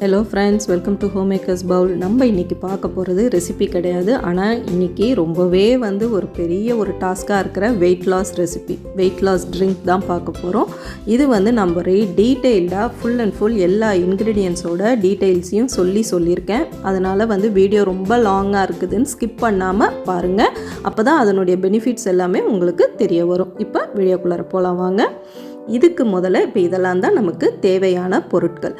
Hello friends welcome to home makers bowl நம்ம இன்றைக்கி பார்க்க போகிறது ரெசிபி கிடையாது. ஆனால் இன்றைக்கி ரொம்பவே வந்து ஒரு பெரிய ஒரு டாஸ்க்காக இருக்கிற weight loss recipe weight loss drink தான் பார்க்க போகிறோம் இது வந்து நம்ம ரே டீட்டெயில்டாக ஃபுல் அண்ட் ஃபுல் எல்லா இன்க்ரீடியன்ஸோட டீட்டெயில்ஸையும் சொல்லி சொல்லியிருக்கேன். அதனால் வந்து வீடியோ ரொம்ப லாங்காக இருக்குதுன்னு ஸ்கிப் பண்ணாமல் பாருங்கள் அப்போ தான் அதனுடைய பெனிஃபிட்ஸ் எல்லாமே உங்களுக்கு தெரிய வரும். இப்போ வீடியோக்குள்ளார போகலாம் வாங்க. இதுக்கு முதல்ல இப்போ இதெல்லாம் தான் நமக்கு தேவையான பொருட்கள்.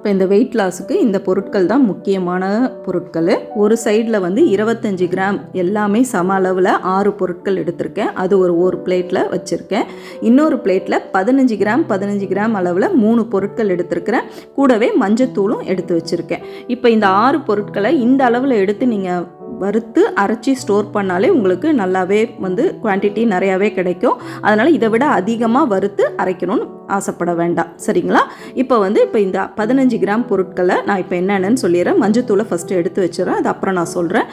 இப்போ இந்த வெயிட் லாஸுக்கு இந்த பொருட்கள் தான் முக்கியமான பொருட்கள். ஒரு சைடில் வந்து இருபத்தஞ்சி கிராம் எல்லாமே சம அளவில் ஆறு பொருட்கள் எடுத்திருக்கேன். அது ஒரு ஒரு பிளேட்டில் வச்சுருக்கேன். இன்னொரு பிளேட்டில் பதினஞ்சு கிராம் பதினஞ்சு கிராம் அளவில் மூணு பொருட்கள் எடுத்திருக்கிறேன். கூடவே மஞ்சத்தூளும் எடுத்து வச்சுருக்கேன். இப்போ இந்த ஆறு பொருட்களை இந்த அளவில் எடுத்து நீங்கள் வறுத்து அரைச்சி ஸ்டோர் பண்ணாலே உங்களுக்கு நல்லாவே வந்து குவான்டிட்டி நிறையாவே கிடைக்கும். அதனால் இதை விட அதிகமாக வறுத்து அரைக்கணும்னு ஆசைப்பட வேண்டாம். சரிங்களா? இப்போ வந்து இப்போ இந்த பதினஞ்சு கிராம் பொருட்களை நான் இப்போ என்னென்னு சொல்லிடுறேன். மஞ்சத்தூளை ஃபஸ்ட்டு எடுத்து வச்சிடறேன். அது அப்புறம் நான் சொல்கிறேன்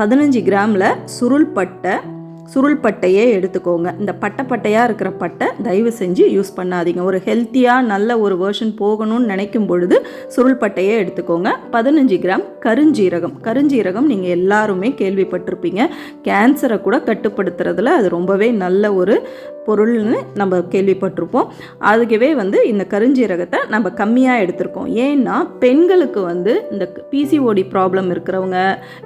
பதினஞ்சு கிராமில் சுருள்பட்டை சுருள் பட்டையே எடுத்துக்கோங்க. இந்த பட்டை பட்டையாக இருக்கிற பட்டை தயவு செஞ்சு யூஸ் பண்ணாதீங்க. ஒரு ஹெல்த்தியாக நல்ல ஒரு வேர்ஷன் போகணும்னு நினைக்கும் பொழுது சுருள் பட்டையே எடுத்துக்கோங்க. பதினஞ்சு கிராம் கருஞ்சீரகம். கருஞ்சீரகம் நீங்கள் எல்லாருமே கேள்விப்பட்டிருப்பீங்க. கேன்சரை கூட கட்டுப்படுத்துறதுல அது ரொம்பவே நல்ல ஒரு பொருள்னு நம்ம கேள்விப்பட்டிருப்போம். அதுக்கவே வந்து இந்த கருஞ்சீரகத்தை நம்ம கம்மியாக எடுத்திருக்கோம். ஏன்னா பெண்களுக்கு வந்து இந்த பிசிஓடி ப்ராப்ளம் இருக்கிறவங்க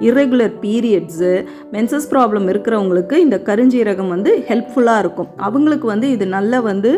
இரெகுலர் பீரியட்ஸு மென்சஸ் ப்ராப்ளம் இருக்கிறவங்களுக்கு இந்த கருஞ்சீரகம் வந்து ஹெல்ப்ஃபுல்லாக இருக்கும். அவங்களுக்கு வந்து இது நல்ல வந்து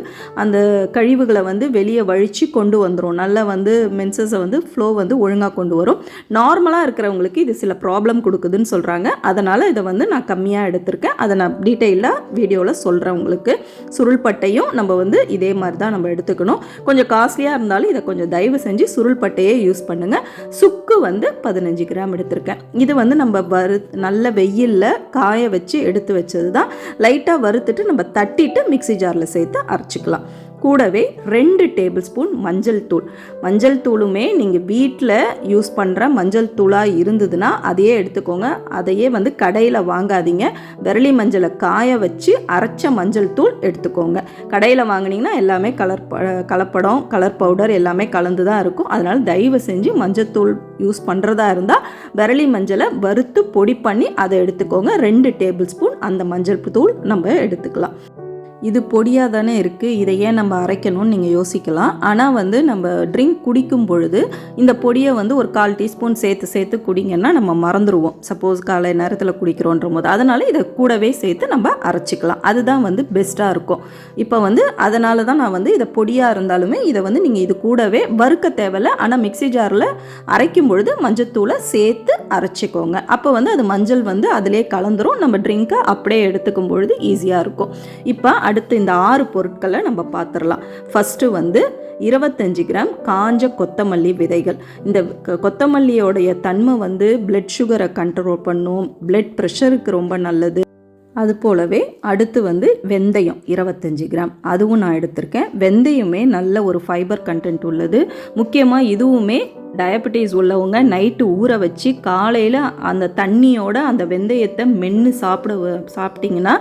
அந்த கழிவுகளை வந்து வெளியே வழித்து கொண்டு வந்துடும் நல்லா வந்து மென்சஸை வந்து ஃப்ளோ வந்து ஒழுங்காக கொண்டு வரும். நார்மலாக இருக்கிறவங்களுக்கு இது சில ப்ராப்ளம் கொடுக்குதுன்னு சொல்கிறாங்க அதனால் இதை வந்து நான் கம்மியாக எடுத்திருக்கேன். அதை நான் டீட்டெயிலாக வீடியோவில் சொல்கிறேன் உங்களுக்கு. இருக்குது சுருள்பட்டையும் நம்ம வந்து இதே மாதிரி தான் நம்ம எடுத்துக்கணும். கொஞ்சம் காஸ்ட்லியாக இருந்தாலும் இதை கொஞ்சம் தயவு செஞ்சு சுருள்பட்டையே யூஸ் பண்ணுங்கள் சுக்கு வந்து பதினஞ்சு கிராம் எடுத்திருக்கேன். இது வந்து நம்ம வறு நல்ல வெயிலில் காய வச்சு எடுத்து வச்சது தான் லைட்டாக வறுத்துட்டு நம்ம தட்டிட்டு மிக்சி ஜாரில் சேர்த்து அரைச்சிக்கலாம். கூடவே ரெண்டு டேபிள் ஸ்பூன் மஞ்சள் தூள். மஞ்சள் தூளுமே நீங்கள் வீட்டில் யூஸ் பண்ணுற மஞ்சள் தூளாக இருந்ததுன்னா அதையே எடுத்துக்கோங்க. அதையே வந்து கடையில் வாங்காதீங்க. விரலி மஞ்சளை காய வச்சு அரைச்ச மஞ்சள் தூள் எடுத்துக்கோங்க. கடையில் வாங்கினீங்கன்னா எல்லாமே கலர் கலப்படம் கலர் பவுடர் எல்லாமே கலந்து தான் இருக்கும். அதனால் தயவு செஞ்சு மஞ்சள் தூள் யூஸ் பண்ணுறதா இருந்தால் விரலி மஞ்சளை வறுத்து பொடி பண்ணி அதை எடுத்துக்கோங்க. ரெண்டு டேபிள் ஸ்பூன் அந்த மஞ்சள் தூள் நம்ம எடுத்துக்கலாம். இது பொடியாக தானே இருக்குது இதை ஏன் நம்ம அரைக்கணும்னு நீங்கள் யோசிக்கலாம். ஆனால் வந்து நம்ம ட்ரிங்க் குடிக்கும் பொழுது இந்த பொடியை வந்து ஒரு கால் டீஸ்பூன் சேர்த்து சேர்த்து குடிங்கன்னா நம்ம மறந்துடுவோம் சப்போஸ் காலை நேரத்தில் குடிக்கிறோன்ற போது. அதனால் இதை கூடவே சேர்த்து நம்ம அரைச்சிக்கலாம். அதுதான் வந்து பெஸ்ட்டாக இருக்கும். இப்போ வந்து அதனால தான் நான் வந்து இதை பொடியாக இருந்தாலுமே இதை வந்து நீங்கள் இது கூடவே வறுக்க தேவையில்ல. ஆனால் மிக்சி ஜாரில் அரைக்கும் பொழுது மஞ்சத்தூளை சேர்த்து அரைச்சிக்கோங்க. அப்போ வந்து அது மஞ்சள் வந்து அதிலே கலந்துரும். நம்ம ட்ரிங்க்கை அப்படியே எடுத்துக்கும் பொழுது ஈஸியாக இருக்கும். இப்போ அடுத்து இந்த ஆறு பொருட்களை நம்ம பார்த்துடலாம். ஃபஸ்ட்டு வந்து இருபத்தஞ்சி கிராம் காஞ்ச கொத்தமல்லி விதைகள். இந்த கொத்தமல்லியோடைய தன்மை வந்து பிளட் சுகரை கண்ட்ரோல் பண்ணும். பிளட் ப்ரெஷருக்கு ரொம்ப நல்லது. அது போலவே அடுத்து வந்து வெந்தயம் இருபத்தஞ்சி கிராம். அதுவும் நான் எடுத்திருக்கேன். வெந்தயமே நல்ல ஒரு ஃபைபர் கண்டென்ட் உள்ளது. முக்கியமாக இதுவுமே டயபெட்டிஸ் உள்ளவங்க நைட்டு ஊற வச்சு காலையில் அந்த தண்ணியோட அந்த வெந்தயத்தை மென்று சாப்பிட சாப்பிட்டிங்கன்னா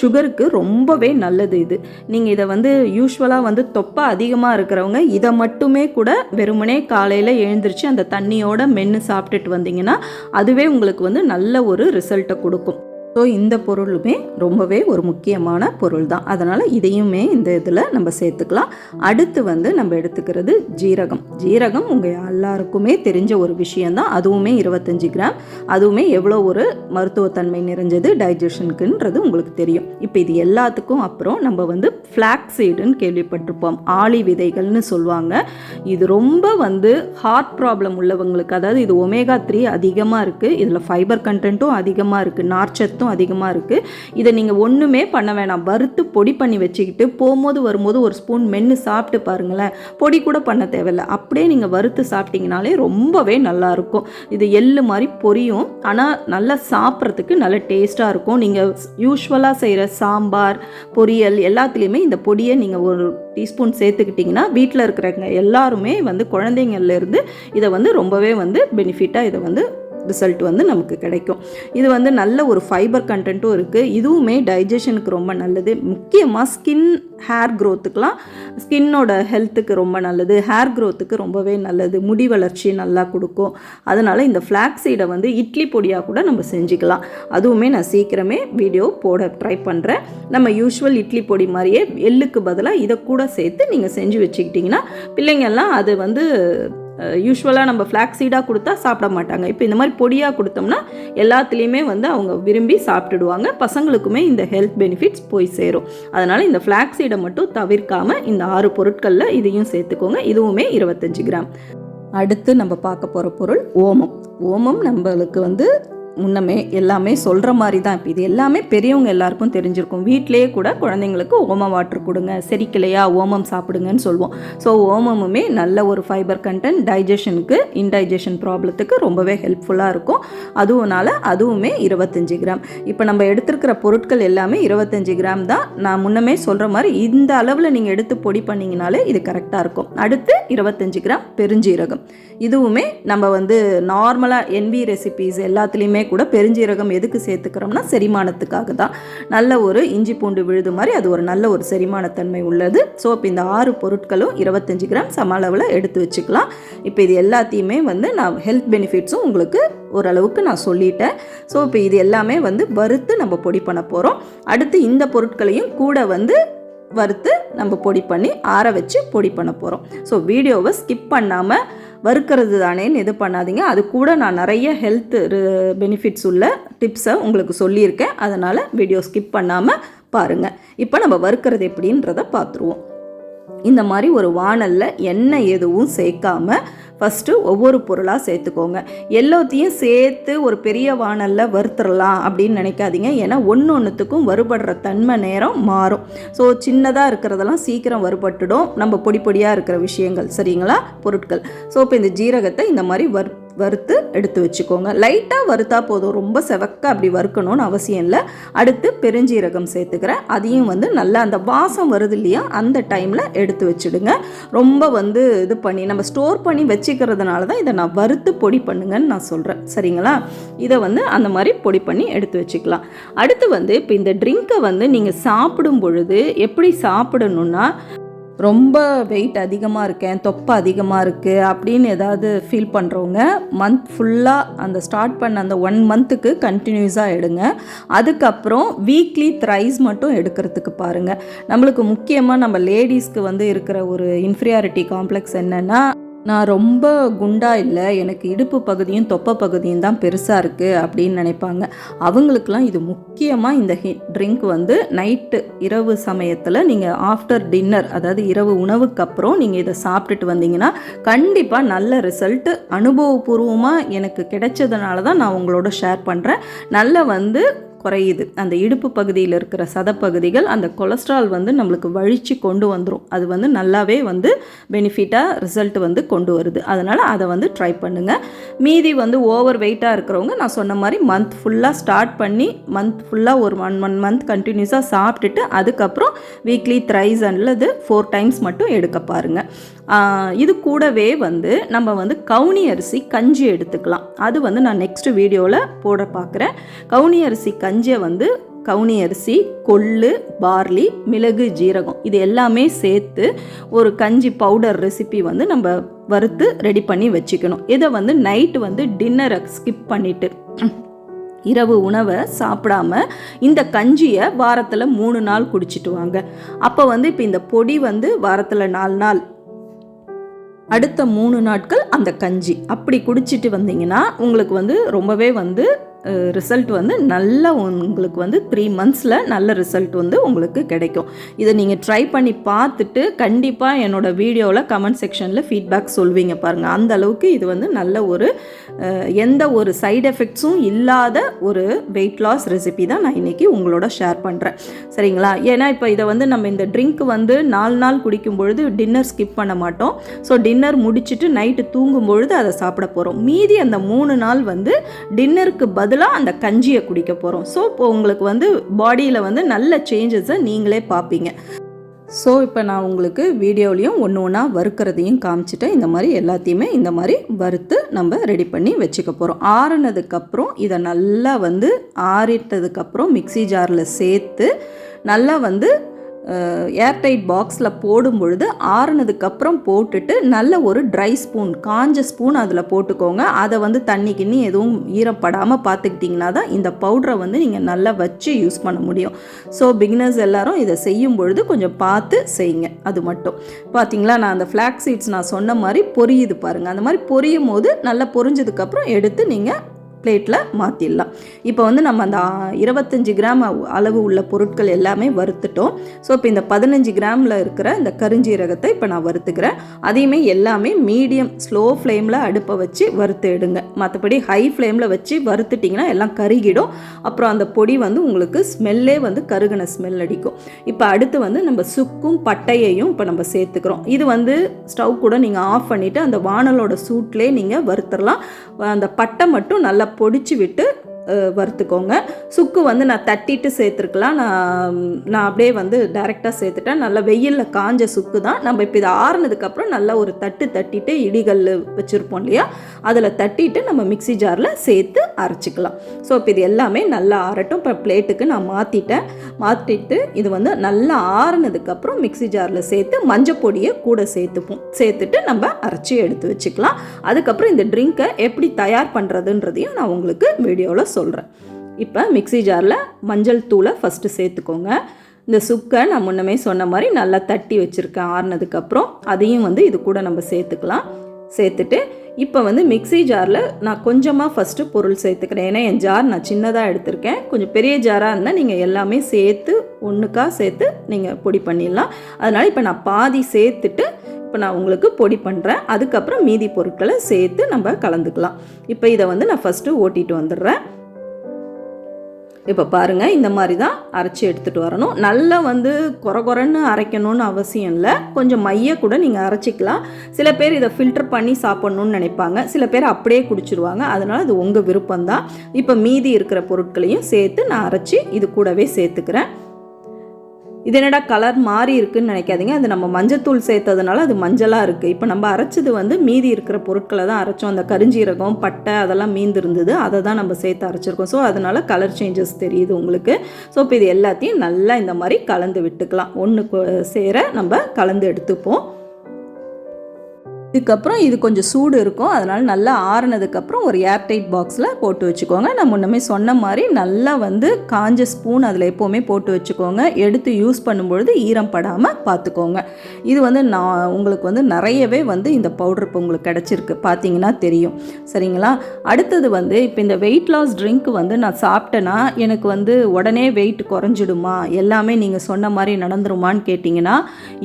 சுகருக்கு ரொம்பவே நல்லது இது. நீங்கள் இதை வந்து யூஸ்வலாக வந்து தொப்பை அதிகமாக இருக்கிறவங்க இதை மட்டுமே கூட வெறுமனே காலையில் எழுந்திரிச்சு அந்த தண்ணியோட மென்று சாப்பிட்டுட்டு வந்தீங்கன்னா அதுவே உங்களுக்கு வந்து நல்ல ஒரு ரிசல்ட்டை கொடுக்கும். ஸோ இந்த பொருளுமே ரொம்பவே ஒரு முக்கியமான பொருள் தான் அதனால் இதையுமே இந்த இதில் நம்ம சேர்த்துக்கலாம். அடுத்து வந்து நம்ம எடுத்துக்கிறது ஜீரகம். ஜீரகம் உங்கள் எல்லாருக்குமே தெரிஞ்ச ஒரு விஷயந்தான் அதுவுமே இருபத்தஞ்சி கிராம். அதுவுமே எவ்வளோ ஒரு மருத்துவத்தன்மை நிறைஞ்சது டைஜஷனுக்குன்றது உங்களுக்கு தெரியும். இப்போ இது எல்லாத்துக்கும் அப்புறம் நம்ம வந்து ஃப்ளாக்ஸீடுன்னு கேள்விப்பட்டிருப்போம். ஆளி விதைகள்னு சொல்லுவாங்க. இது ரொம்ப வந்து ஹார்ட் ப்ராப்ளம் உள்ளவங்களுக்கு அதாவது இது ஒமேகா த்ரீ அதிகமாக இருக்குது இதில் ஃபைபர் கண்டென்ட்டும் அதிகமாக இருக்குது நார்ச்சத்தும் சத்தும் அதிகமாக இருக்குது இதை நீங்கள் ஒன்றுமே பண்ண வேணாம். வறுத்து பொடி பண்ணி வச்சுக்கிட்டு போகும்போது வரும்போது ஒரு ஸ்பூன் மென்று சாப்பிட்டு பாருங்களேன். பொடி கூட பண்ண தேவையில்லை. அப்படியே நீங்கள் வறுத்து சாப்பிட்டீங்கனாலே ரொம்பவே நல்லாயிருக்கும் இது எள்ளு மாதிரி பொரியும். ஆனால் நல்லா சாப்பிட்றதுக்கு நல்ல டேஸ்ட்டாக இருக்கும். நீங்கள் யூஸ்வலாக செய்கிற சாம்பார் பொரியல் எல்லாத்துலேயுமே இந்த பொடியை நீங்கள் ஒரு டீஸ்பூன் சேர்த்துக்கிட்டிங்கன்னா வீட்டில் இருக்கிறவங்க எல்லாருமே வந்து குழந்தைங்கள்லேருந்து இதை வந்து ரொம்பவே வந்து பெனிஃபிட்டாக இதை வந்து ரிசல்ட் வந்து நமக்கு கிடைக்கும். இது வந்து நல்ல ஒரு ஃபைபர் கண்டென்ட்டும் இருக்குது இதுவுமே டைஜஷனுக்கு ரொம்ப நல்லது. முக்கியமாக ஸ்கின் ஹேர் க்ரோத்துக்கெலாம் ஸ்கின்னோட ஹெல்த்துக்கு ரொம்ப நல்லது. ஹேர் க்ரோத்துக்கு ரொம்பவே நல்லது. முடி வளர்ச்சி நல்லா கொடுக்கும். அதனால் இந்த ஃப்ளாக் சீடை வந்து இட்லி பொடியாக கூட நம்ம செஞ்சுக்கலாம். அதுவுமே நான் சீக்கிரமே வீடியோ போட ட்ரை பண்ணுறேன் நம்ம யூஸ்வல் இட்லி பொடி மாதிரியே எள்ளுக்கு பதிலாக இதை கூட சேர்த்து நீங்கள் செஞ்சு வச்சுக்கிட்டிங்கன்னா பிள்ளைங்கள்லாம் அது வந்து யூஸ்வலாக நம்ம ஃப்ளாக் சீடாக கொடுத்தா சாப்பிட மாட்டாங்க. இப்போ இந்த மாதிரி பொடியாக கொடுத்தோம்னா எல்லாத்துலேயுமே வந்து அவங்க விரும்பி சாப்பிட்டுடுவாங்க. பசங்களுக்குமே இந்த ஹெல்த் பெனிஃபிட்ஸ் போய் சேரும். அதனால் இந்த ஃப்ளாக் சீடை மட்டும் தவிர்க்காமல் இந்த ஆறு பொருட்களில் இதையும் சேர்த்துக்கோங்க. இதுவுமே இருபத்தஞ்சி கிராம். அடுத்து நம்ம பார்க்க போகிற பொருள் ஓமம். ஓமம் நம்மளுக்கு வந்து முன்னமே எல்லாமே சொல்கிற மாதிரி தான் இப்போ இது எல்லாமே பெரியவங்க எல்லாருக்கும் தெரிஞ்சிருக்கும். வீட்டிலேயே கூட குழந்தைங்களுக்கு ஓமம் வாட்டர் கொடுங்க. செரிக்கலையா? ஓமம் சாப்பிடுங்கன்னு சொல்லுவோம் ஸோ ஓமமுமே நல்ல ஒரு ஃபைபர் கண்டென்ட் டைஜஷனுக்கு இன்டைஜஷன் ப்ராப்ளத்துக்கு ரொம்பவே ஹெல்ப்ஃபுல்லாக இருக்கும். அதுவும்னால அதுவுமே இருபத்தஞ்சி கிராம். இப்போ நம்ம எடுத்துருக்கிற பொருட்கள் எல்லாமே இருபத்தஞ்சி கிராம் தான். நான் முன்னமே சொல்கிற மாதிரி இந்த அளவில் நீங்கள் எடுத்து பொடி பண்ணிங்கனாலே இது கரெக்டாக இருக்கும். அடுத்து இருபத்தஞ்சி கிராம் பெருஞ்சீரகம். இதுவுமே நம்ம வந்து நார்மலாக என்வி ரெசிபீஸ் எல்லாத்துலேயுமே கூட பெருஞ்சீரகம் எதுக்கு சேர்த்துக்கிறோம்னா செரிமானத்துக்காக தான் நல்ல ஒரு இஞ்சி பூண்டு விழுது மாதிரி அது ஒரு நல்ல ஒரு செரிமானத்தன்மை உள்ளது. ஸோ இப்போ இந்த ஆறு பொருட்களும் இருபத்தஞ்சி கிராம் சம அளவில் எடுத்து வச்சுக்கலாம். இப்போ இது எல்லாத்தையுமே வந்து நான் ஹெல்த் பெனிஃபிட்ஸும் உங்களுக்கு ஓரளவுக்கு நான் சொல்லிட்டேன். ஸோ இப்போ இது எல்லாமே வந்து வறுத்து நம்ம பொடி பண்ண போகிறோம் அடுத்து இந்த பொருட்களையும் கூட வந்து வறுத்து நம்ம பொடி பண்ணி ஆற வச்சு பொடி பண்ண போகிறோம் ஸோ வீடியோவை ஸ்கிப் பண்ணாமல் வறுக்கிறது தானேன்னு இது பண்ணாதீங்க. அது கூட நான் நிறைய ஹெல்த் பெனிஃபிட்ஸ் உள்ள டிப்ஸை உங்களுக்கு சொல்லியிருக்கேன். அதனால் வீடியோ ஸ்கிப் பண்ணாமல் பாருங்கள் இப்போ நம்ம வறுக்கிறது எப்படின்றத பார்த்துருவோம். இந்த மாதிரி ஒரு வானலில் எண்ணெய் எதுவும் சேர்க்காம ஃபஸ்ட்டு ஒவ்வொரு பொருளாக சேர்த்துக்கோங்க. எல்லாத்தையும் சேர்த்து ஒரு பெரிய வானலில் வறுத்துடலாம் அப்படின்னு நினைக்காதீங்க. ஏன்னா ஒன்று ஒன்றுத்துக்கும் வறுபடுற தன்மை நேரம் மாறும். ஸோ சின்னதாக இருக்கிறதெல்லாம் சீக்கிரம் வறுபட்டுடும். நம்ம பொடி பொடியாக இருக்கிற விஷயங்கள் சரிங்களா? பொருட்கள். ஸோ இப்போ இந்த ஜீரகத்தை இந்த மாதிரி வறு வறுத்து எடுத்து வச்சுக்கோங்க. லைட்டாக வறுத்தா போதும். ரொம்ப செவக்க அப்படி வறுக்கணும்னு அவசியம் இல்லை. அடுத்து பெருஞ்சீரகம் சேர்த்துக்கிறேன். அதையும் வந்து நல்லா அந்த வாசம் வருது இல்லையா அந்த டைமில் எடுத்து வச்சுடுங்க. ரொம்ப வந்து இது பண்ணி நம்ம ஸ்டோர் பண்ணி வச்சுக்கிறதுனால தான் இதை நான் வறுத்து பொடி பண்ணுங்கன்னு நான் சொல்கிறேன் சரிங்களா? இதை வந்து அந்த மாதிரி பொடி பண்ணி எடுத்து வச்சுக்கலாம். அடுத்து வந்து இப்போ இந்த ட்ரிங்க்கை வந்து நீங்கள் சாப்பிடும் பொழுது எப்படி சாப்பிடணுன்னா ரொம்ப வெயிட் அதிகமாக இருக்கேன் தொப்பை அதிகமாக இருக்குது அப்படின்னு ஏதாவது ஃபீல் பண்ணுறவங்க மந்த் ஃபுல்லாக அந்த ஸ்டார்ட் பண்ண அந்த ஒன் மந்த்துக்கு கண்டினியூஸாக எடுங்க. அதுக்கப்புறம் வீக்லி த்ரைஸ் மட்டும் எடுக்கிறதுக்கு பாருங்கள் நம்மளுக்கு முக்கியமாக நம்ம லேடிஸ்க்கு வந்து இருக்கிற ஒரு இன்ஃபீரியாரிட்டி காம்ப்ளெக்ஸ் என்னென்னா நான் ரொம்ப குண்டா இல்லை எனக்கு இடுப்பு பகுதியும் தொப்பை பகுதியும் தான் பெருசாக இருக்குது அப்படின்னு நினைப்பாங்க. அவங்களுக்கெல்லாம் இது முக்கியமாக இந்த ஹி ட்ரிங்க் வந்து நைட்டு இரவு சமயத்தில் நீங்கள் ஆஃப்டர் டின்னர் அதாவது இரவு உணவுக்கு அப்புறம் நீங்கள் இதை சாப்பிட்டுட்டு வந்தீங்கன்னா கண்டிப்பாக நல்ல ரிசல்ட்டு அனுபவபூர்வமாக எனக்கு கிடைச்சதுனால தான் நான் உங்களோட ஷேர் பண்ணுறேன் நல்ல வந்து குறையுது. அந்த இடுப்பு பகுதியில் இருக்கிற சதப்பகுதிகள் அந்த கொலஸ்ட்ரால் வந்து நம்மளுக்கு வழித்து கொண்டு வந்துடும் அது வந்து நல்லாவே வந்து பெனிஃபிட்டாக ரிசல்ட் வந்து கொண்டு வருது. அதனால் அதை வந்து ட்ரை பண்ணுங்கள் மீதி வந்து ஓவர் வெயிட்டாக இருக்கிறவங்க நான் சொன்ன மாதிரி மந்த் ஃபுல்லாக ஸ்டார்ட் பண்ணி மந்த் ஃபுல்லாக ஒரு ஒன் ஒன் மந்த் கண்டினியூஸாக சாப்பிட்டுட்டு அதுக்கப்புறம் வீக்லி த்ரைஸ் அல்லது ஃபோர் டைம்ஸ் மட்டும் எடுக்க பாருங்கள் இது கூடவே வந்து நம்ம வந்து கவுனி அரிசி கஞ்சி எடுத்துக்கலாம். அது வந்து நான் நெக்ஸ்ட் வீடியோவில் போட பார்க்குறேன் கவுனி அரிசி கஞ்சியை வந்து கவுனி அரிசி கொள்ளு பார்லி மிளகு ஜீரகம் இது எல்லாமே சேர்த்து ஒரு கஞ்சி பவுடர் ரெசிபி வந்து நம்ம வறுத்து ரெடி பண்ணி வச்சுக்கணும். இதை வந்து நைட்டு வந்து டின்னரை ஸ்கிப் பண்ணிவிட்டு இரவு உணவை சாப்பிடாம இந்த கஞ்சியை வாரத்தில் மூணு நாள் குடிச்சிட்டு வாங்க. அப்போ வந்து இப்போ இந்த பொடி வந்து வாரத்தில் நாலு நாள் அடுத்த மூணு நாட்கள் அந்த கஞ்சி. அப்படி குடிச்சிட்டு வந்தீங்கன்னா உங்களுக்கு வந்து ரொம்பவே வந்து ரிசல்ட் வந்து நல்ல உங்களுக்கு வந்து த்ரீ மந்த்ஸில் நல்ல ரிசல்ட் வந்து உங்களுக்கு கிடைக்கும். இதை நீங்கள் ட்ரை பண்ணி பார்த்துட்டு கண்டிப்பாக என்னோடய வீடியோவில் கமெண்ட் செக்ஷனில் ஃபீட்பேக் சொல்வீங்க பாருங்கள் அந்த அளவுக்கு இது வந்து நல்ல ஒரு எந்த ஒரு சைடு எஃபெக்ட்ஸும் இல்லாத ஒரு வெயிட் லாஸ் ரெசிபி தான் நான் இன்றைக்கி உங்களோட ஷேர் பண்ணுறேன் சரிங்களா? ஏன்னா இப்போ இதை வந்து நம்ம இந்த ட்ரிங்க் வந்து நாலு நாள் குடிக்கும் பொழுது டின்னர் ஸ்கிப் பண்ண மாட்டோம். ஸோ டின்னர் முடிச்சுட்டு நைட்டு தூங்கும் பொழுது அதை சாப்பிட போகிறோம் மீதி அந்த மூணு நாள் வந்து டின்னருக்கு பதில் பதிலாக அந்த கஞ்சியை குடிக்க போகிறோம் ஸோ இப்போ உங்களுக்கு வந்து பாடியில் வந்து நல்ல சேஞ்சஸை நீங்களே பார்ப்பீங்க ஸோ இப்போ நான் உங்களுக்கு வீடியோலையும் ஒன்று ஒன்றா வறுக்கிறதையும் காமிச்சிட்டேன் இந்த மாதிரி எல்லாத்தையுமே இந்த மாதிரி வறுத்து நம்ம ரெடி பண்ணி வச்சுக்க போகிறோம் ஆறுனதுக்கப்புறம் இதை நல்லா வந்து ஆறிட்டதுக்கப்புறம் மிக்ஸி ஜாரில் சேர்த்து நல்லா வந்து ஏர்டைட் பாக்ஸில் போடும் பொழுது ஆறுனதுக்கப்புறம் போட்டுட்டு நல்ல ஒரு ட்ரை ஸ்பூன் காஞ்ச ஸ்பூன் அதில் போட்டுக்கோங்க. அதை வந்து தண்ணி கிண்ணி எதுவும் ஈரப்படாமல் பார்த்துக்கிட்டிங்கன்னா தான் இந்த பவுடரை வந்து நீங்கள் நல்லா வச்சு யூஸ் பண்ண முடியும். ஸோ பிகினர்ஸ் எல்லாரும் இதை செய்யும் பொழுது கொஞ்சம் பார்த்து செய்யுங்க. அது மட்டும். பார்த்தீங்களா நான் அந்த ஃப்ளாக் சீட்ஸ் நான் சொன்ன மாதிரி பொரியுது பாருங்கள் அந்த மாதிரி பொரியும் போது நல்லா பொரிஞ்சதுக்கப்புறம் எடுத்து நீங்கள் பிளேட்டில் மாற்றிடலாம் இப்போ வந்து நம்ம அந்த இருபத்தஞ்சி கிராம் அளவு உள்ள பொருட்கள் எல்லாமே வறுத்துட்டோம். ஸோ இப்போ இந்த பதினஞ்சு கிராமில் இருக்கிற இந்த கருஞ்சீரகத்தை இப்போ நான் வறுத்துக்கிறேன். அதையுமே எல்லாமே மீடியம் ஸ்லோ ஃப்ளேமில் அடுப்பை வச்சு வறுத்து எடுங்க. மற்றபடி ஹை ஃப்ளேமில் வச்சு வறுத்துட்டிங்கன்னா எல்லாம் கருகிடும். அப்புறம் அந்த பொடி வந்து உங்களுக்கு ஸ்மெல்லே வந்து கருகின ஸ்மெல் அடிக்கும். இப்போ அடுத்து வந்து நம்ம சுக்கும் பட்டையையும் இப்போ நம்ம சேர்த்துக்கிறோம். இது வந்து ஸ்டவ் கூட நீங்கள் ஆஃப் பண்ணிவிட்டு அந்த வானலோட சூட்லேயே நீங்கள் வறுத்துடலாம். அந்த பட்டை மட்டும் நல்லா பொடிச்சு விட்டு வறுத்துக்கோங்க. சுக்கு வந்து நான் தட்டிட்டு சேர்த்துருக்கலாம். நான் நான் அப்படியே வந்து டைரெக்டாக சேர்த்துட்டேன். நல்லா வெயிலில் காஞ்ச சுக்கு தான். நம்ம இப்போ இதை ஆறுனதுக்கப்புறம் நல்லா ஒரு தட்டு தட்டிட்டு இடிகல் வச்சுருப்போம் இல்லையா? அதில் தட்டிட்டு நம்ம மிக்சி ஜாரில் சேர்த்து அரைச்சிக்கலாம். ஸோ இப்போ இது எல்லாமே நல்லா ஆறட்டும். இப்போ பிளேட்டுக்கு நான் மாற்றிட்டேன் மாற்றிட்டு இது வந்து நல்லா ஆறுனதுக்கப்புறம் மிக்சி ஜாரில் சேர்த்து மஞ்சள் பொடியை கூட சேர்த்துப்போம். சேர்த்துட்டு நம்ம அரைச்சி எடுத்து வச்சுக்கலாம். அதுக்கப்புறம் இந்த ட்ரிங்க்கை எப்படி தயார் பண்ணுறதுன்றதையும் நான் உங்களுக்கு வீடியோவில் சொல்கிறேன் இப்போ மிக்சி ஜாரில் மஞ்சள் தூளை ஃபஸ்ட்டு சேர்த்துக்கோங்க. இந்த சுக்கை நான் முன்னமே சொன்ன மாதிரி நல்லா தட்டி வச்சுருக்கேன் ஆறுனதுக்கப்புறம் அதையும் வந்து இது கூட நம்ம சேர்த்துக்கலாம். சேர்த்துட்டு இப்போ வந்து மிக்சி ஜாரில் நான் கொஞ்சமாக ஃபஸ்ட்டு பொருள் சேர்த்துக்கிறேன். ஏன்னா என் ஜார் நான் சின்னதாக எடுத்திருக்கேன். கொஞ்சம் பெரிய ஜாராக இருந்தால் நீங்கள் எல்லாமே சேர்த்து ஒன்றுக்கா சேர்த்து நீங்கள் பொடி பண்ணிடலாம். அதனால் இப்போ நான் பாதி சேர்த்துட்டு இப்போ நான் உங்களுக்கு பொடி பண்ணுறேன் அதுக்கப்புறம் மீதி பொருட்களை சேர்த்து நம்ம கலந்துக்கலாம். இப்போ இதை வந்து நான் ஃபஸ்ட்டு ஓட்டிகிட்டு வந்துடுறேன். இப்போ பாருங்கள் இந்த மாதிரி தான் அரைச்சி எடுத்துகிட்டு வரணும். நல்லா வந்து குறை குறைன்னு அரைக்கணும்னு அவசியம் இல்லை. கொஞ்சம் மைய கூட நீங்கள் அரைச்சிக்கலாம். சில பேர் இதை ஃபில்டர் பண்ணி சாப்பிட்ணுன்னு நினைப்பாங்க. சில பேர் அப்படியே குடிச்சிருவாங்க. அதனால் அது உங்கள் விருப்பம்தான். இப்போ மீதி இருக்கிற பொருட்களையும் சேர்த்து நான் அரைச்சி இது கூடவே சேர்த்துக்கிறேன். இது என்னடா கலர் மாறி இருக்குன்னு நினைக்காதீங்க. அது நம்ம மஞ்சத்தூள் சேர்த்ததுனால அது மஞ்சளாக இருக்குது இப்போ நம்ம அரைச்சது வந்து மீதி இருக்கிற பொருட்களை தான் அரைச்சோம். அந்த கரிஞ்சீரகம் பட்டை அதெல்லாம் மீந்திருந்தது. அதை தான் நம்ம சேர்த்து அரைச்சிருக்கோம். ஸோ அதனால் கலர் சேஞ்சஸ் தெரியுது உங்களுக்கு. ஸோ இப்போ இது எல்லாத்தையும் நல்லா இந்த மாதிரி கலந்து விட்டுக்கலாம். ஒன்று சேர நம்ம கலந்து எடுத்துப்போம். இதுக்கப்புறம் இது கொஞ்சம் சூடு இருக்கும். அதனால் நல்லா ஆறுனதுக்கப்புறம் ஒரு ஏர்டைட் பாக்ஸில் போட்டு வச்சுக்கோங்க. நான் முன்னமே சொன்ன மாதிரி நல்லா வந்து காஞ்ச ஸ்பூன் அதில் எப்போவுமே போட்டு வச்சுக்கோங்க. எடுத்து யூஸ் பண்ணும்பொழுது ஈரம் படாமல் பார்த்துக்கோங்க இது வந்து நான் உங்களுக்கு வந்து நிறையவே வந்து இந்த பவுடர் இப்போ உங்களுக்கு கிடச்சிருக்கு. பார்த்தீங்கன்னா தெரியும். சரிங்களா? அடுத்தது வந்து இப்போ இந்த வெயிட் லாஸ் ட்ரிங்க் வந்து நான் சாப்பிட்டேன்னா எனக்கு வந்து உடனே வெயிட் குறைஞ்சிடுமா? எல்லாமே நீங்கள் சொன்ன மாதிரி நடந்துருமான்னு கேட்டிங்கன்னா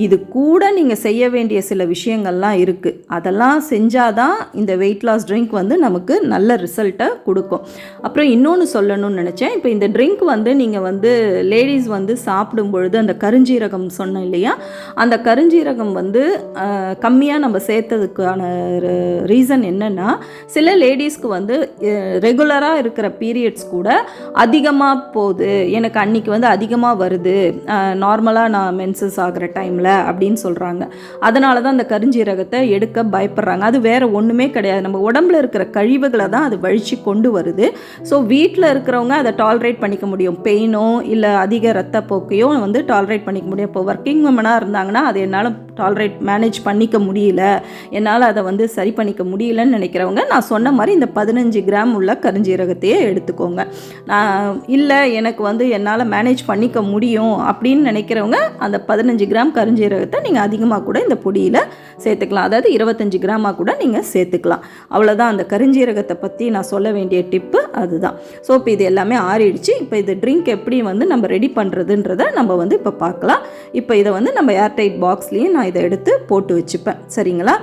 இது கூட நீங்கள் செய்ய வேண்டிய சில விஷயங்கள்லாம் இருக்குது அதெல்லாம் செஞ்சால் தான் இந்த வெயிட் லாஸ் ட்ரிங்க் வந்து நமக்கு நல்ல ரிசல்ட்டை கொடுக்கும். அப்புறம் இன்னொன்று சொல்லணும்னு நினச்சேன். இப்போ இந்த ட்ரிங்க் வந்து நீங்கள் வந்து லேடிஸ் வந்து சாப்பிடும் பொழுது அந்த கருஞ்சீரகம் சொன்னேன் இல்லையா? அந்த கருஞ்சீரகம் வந்து கம்மியாக நம்ம சேர்த்ததுக்கான ரீசன் என்னென்னா சில லேடிஸ்க்கு வந்து ரெகுலராக இருக்கிற பீரியட்ஸ் கூட அதிகமாக போகுது. எனக்கு அன்றைக்கி வந்து அதிகமாக வருது. நார்மலாக நான் மென்சஸ் ஆகிற டைமில் அப்படின்னு சொல்கிறாங்க அதனால தான் அந்த கருஞ்சீரகத்தை எடுக்க எடுக்க பயப்படுறாங்க. அது வேறு ஒன்றுமே கிடையாது. நம்ம உடம்புல இருக்கிற கழிவுகளை தான் அது வழித்து கொண்டு வருது. ஸோ வீட்டில் இருக்கிறவங்க அதை டாலரேட் பண்ணிக்க முடியும். பெயினோ இல்லை அதிக ரத்தப்போக்கையோ வந்து டாலரேட் பண்ணிக்க முடியும். இப்போ ஒர்க்கிங் உமனாக இருந்தாங்கன்னா அது என்னால் டாலரேட் மேனேஜ் பண்ணிக்க முடியல. என்னால் அதை வந்து சரி பண்ணிக்க முடியலன்னு நினைக்கிறவங்க நான் சொன்ன மாதிரி இந்த பதினஞ்சு கிராம் உள்ள கருஞ்சீரகத்தையே எடுத்துக்கோங்க. நான் இல்லை எனக்கு வந்து என்னால் மேனேஜ் பண்ணிக்க முடியும் அப்படின்னு நினைக்கிறவங்க அந்த பதினஞ்சு கிராம் கருஞ்சீரகத்தை நீங்கள் அதிகமாக கூட இந்த பொடியில் சேர்த்துக்கலாம். அதாவது இருபத்தஞ்சி கிராமாக கூட நீங்கள் சேர்த்துக்கலாம். அவ்வளோதான் அந்த கருஞ்சீரகத்தை பற்றி நான் சொல்ல வேண்டிய டிப்பு அதுதான். ஸோ இப்போ இது எல்லாமே ஆறிடுச்சு. இப்போ இது ட்ரிங்க் எப்படி வந்து நம்ம ரெடி பண்ணுறதுன்றத நம்ம வந்து இப்போ பார்க்கலாம். இப்போ இதை வந்து நம்ம ஏர்டைட் பாக்ஸ்லேயும் நான் இதை எடுத்து போட்டு வச்சுப்பேன். சரிங்களா?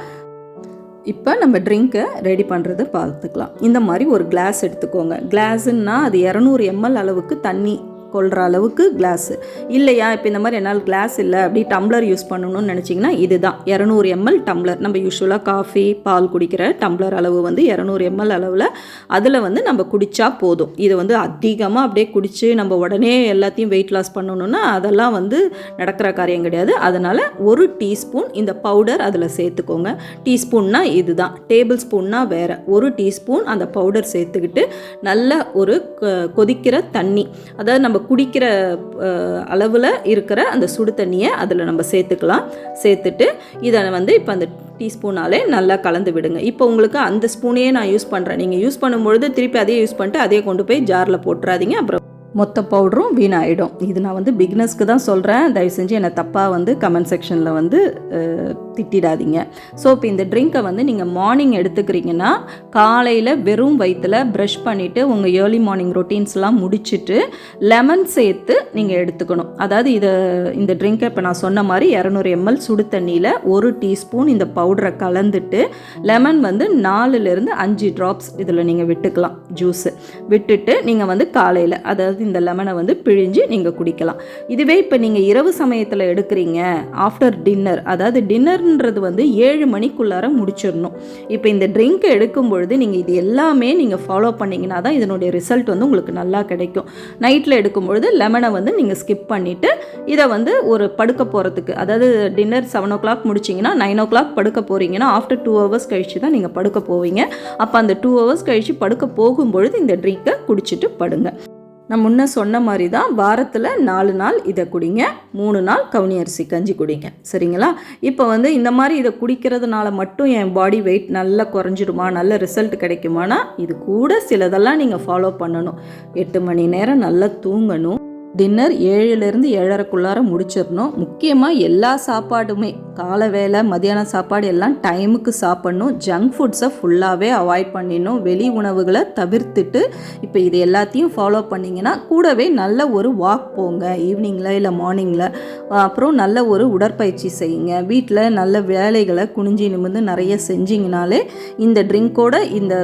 இப்போ நம்ம ட்ரிங்க்கை ரெடி பண்ணுறது பார்த்துக்கலாம். இந்த மாதிரி ஒரு கிளாஸ் எடுத்துக்கோங்க. கிளாஸுன்னா அது இரநூறு எம்எல் அளவுக்கு தண்ணி கொள்கிற அளவுக்கு கிளாஸு இல்லையா? இப்போ இந்த மாதிரி என்னால் கிளாஸ் இல்லை அப்படி டம்ளர் யூஸ் பண்ணணும்னு நினச்சிங்கன்னா இதுதான். இரநூறு எம்எல் டம்ளர் நம்ம யூஸ்வலாக காஃபி பால் குடிக்கிற டம்ளர் அளவு வந்து இரநூறு எம்எல் அளவில் அதில் வந்து நம்ம குடித்தா போதும். இது வந்து அதிகமாக அப்படியே குடித்து நம்ம உடனே எல்லாத்தையும் வெயிட் லாஸ் பண்ணணும்னா அதெல்லாம் வந்து நடக்கிற காரியம் கிடையாது. அதனால் ஒரு டீஸ்பூன் இந்த பவுடர் அதில் சேர்த்துக்கோங்க. டீஸ்பூன்னா இதுதான். டேபிள் ஸ்பூன்னா வேறு. ஒரு டீஸ்பூன் அந்த பவுடர் சேர்த்துக்கிட்டு நல்ல ஒரு கொ- கொதிக்கிற தண்ணி. அதாவது நம்ம குடிக்கிற அளவில் இருக்கிற அந்த சுடு தண்ணியை அதில் நம்ம சேர்த்துக்கலாம். சேர்த்துட்டு இதை வந்து இப்போ அந்த டீஸ்பூனாலே நல்லா கலந்து விடுங்க. இப்போ உங்களுக்கு அந்த ஸ்பூனையே நான் யூஸ் பண்ணுறேன் நீங்கள் யூஸ் பண்ணும்பொழுது திருப்பி அதே யூஸ் பண்ணிட்டு அதே கொண்டு போய் ஜாரில் போட்டுறாதீங்க. அப்புறம் மொத்த பவுடரும் வீணாயிடும். இது நான் வந்து பிக்னஸ்க்கு தான் சொல்கிறேன் தயவு செஞ்சு என்னை தப்பாக வந்து கமெண்ட் செக்ஷனில் வந்து திட்டிடாதீங்க. ஸோ இப்போ இந்த ட்ரிங்க்கை வந்து நீங்கள் மார்னிங் எடுத்துக்கிறீங்கன்னா காலையில் வெறும் வயிற்றில் ப்ரஷ் பண்ணிவிட்டு உங்கள் ஏர்லி மார்னிங் ரொட்டீன்ஸ்லாம் முடிச்சுட்டு லெமன் சேர்த்து நீங்கள் எடுத்துக்கணும். அதாவது இதை இந்த ட்ரிங்க்கை இப்போ நான் சொன்ன மாதிரி இரநூறு எம்எல் சுடு தண்ணியில் ஒரு டீஸ்பூன் இந்த பவுடரை கலந்துட்டு லெமன் வந்து நாலுலேருந்து அஞ்சு ட்ராப்ஸ் இதில் நீங்கள் விட்டுக்கலாம் ஜூஸு விட்டுட்டு நீங்கள் வந்து காலையில் அதாவது இந்த லெமனை வந்து பிழிஞ்சு நீங்கள் குடிக்கலாம். இதுவே இப்போ நீங்கள் இரவு சமயத்தில் எடுக்கிறீங்க ஆஃப்டர் டின்னர் அதாவது டின்னர் டின்னர்ன்றது வந்து ஏழு மணிக்குள்ளார முடிச்சிடணும். இப்போ இந்த ட்ரிங்க் எடுக்கும் பொழுது நீங்கள் இது எல்லாமே நீங்கள் ஃபாலோ பண்ணிங்கன்னா தான் இதனுடைய ரிசல்ட் வந்து உங்களுக்கு நல்லா கிடைக்கும். நைட்டில் எடுக்கும் பொழுது லெமனை வந்து நீங்கள் ஸ்கிப் பண்ணிவிட்டு இதை வந்து ஒரு படுக்க போகிறதுக்கு அதாவது டின்னர் செவன் ஓ கிளாக் முடிச்சிங்கன்னா நைன் ஓ கிளாக் படுக்க போகிறீங்கன்னா ஆஃப்டர் டூ ஹவர்ஸ் கழிச்சு தான் நீங்கள் படுக்க போவீங்க. அப்போ அந்த டூ ஹவர்ஸ் கழித்து படுக்க போகும்பொழுது இந்த ட்ரிங்கை குடிச்சிட்டு படுங்க. நான் முன்ன சொன்ன மாதிரி தான் வாரத்தில் நாலு நாள் இதை குடிங்க மூணு நாள் கவுனி அரிசி கஞ்சி குடிங்க. சரிங்களா? இப்போ வந்து இந்த மாதிரி இதை குடிக்கிறதுனால மட்டும் என் பாடி வெயிட் நல்லா குறைஞ்சிடுமா நல்ல ரிசல்ட் கிடைக்குமானா இது கூட சிலதெல்லாம் நீங்கள் ஃபாலோ பண்ணணும். எட்டு மணி நேரம் நல்லா தூங்கணும். டின்னர் ஏழுலேருந்து ஏழரைக்குள்ளார முடிச்சிடணும். முக்கியமாக எல்லா சாப்பாடுமே காலை வேலை மதியான சாப்பாடு எல்லாம் டைமுக்கு சாப்பிட்ணும். ஜங்க் ஃபுட்ஸை ஃபுல்லாகவே அவாய்ட் பண்ணிடணும். வெளி உணவுகளை தவிர்த்துட்டு இப்போ இது எல்லாத்தையும் ஃபாலோ பண்ணிங்கன்னா கூடவே நல்ல ஒரு வாக் போங்க. ஈவினிங்கில் இல்லை மார்னிங்கில் அப்புறம் நல்ல ஒரு உடற்பயிற்சி செய்யுங்க. வீட்டில் நல்ல வேலைகளை குனிஞ்சி நிமிர்ந்து நிறைய செஞ்சிங்கனாலே இந்த ட்ரிங்க்கோட இந்த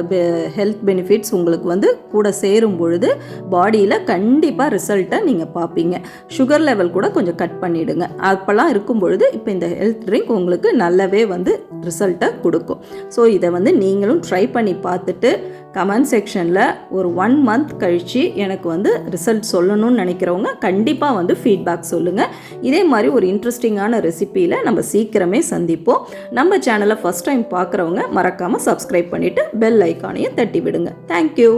ஹெல்த் பெனிஃபிட்ஸ் உங்களுக்கு வந்து கூட சேரும் பொழுது பாடியில் கண்டிப்பாக ரிசல்ட்டை நீங்கள் பார்ப்பீங்க. சுகர் லெவல் கூட கொஞ்சம் கட் பண்ணிவிடுங்க அப்போல்லாம் இருக்கும் பொழுது இப்போ இந்த ஹெல்த் ட்ரிங்க் உங்களுக்கு நல்லாவே வந்து ரிசல்ட்டை கொடுக்கும். ஸோ இதை வந்து நீங்களும் ட்ரை பண்ணி பார்த்துட்டு கமெண்ட் செக்ஷனில் ஒரு ஒன் மந்த் கழித்து எனக்கு வந்து ரிசல்ட் சொல்லணும்னு நினைக்கிறவங்க கண்டிப்பாக வந்து ஃபீட்பேக் சொல்லுங்கள் இதே மாதிரி ஒரு இன்ட்ரெஸ்டிங்கான ரெசிப்பியில் நம்ம சீக்கிரமே சந்திப்போம். நம்ம சேனலை ஃபஸ்ட் டைம் பார்க்குறவங்க மறக்காமல் சப்ஸ்கிரைப் பண்ணிவிட்டு பெல் ஐக்கானையும் தட்டி விடுங்க. தேங்க்யூ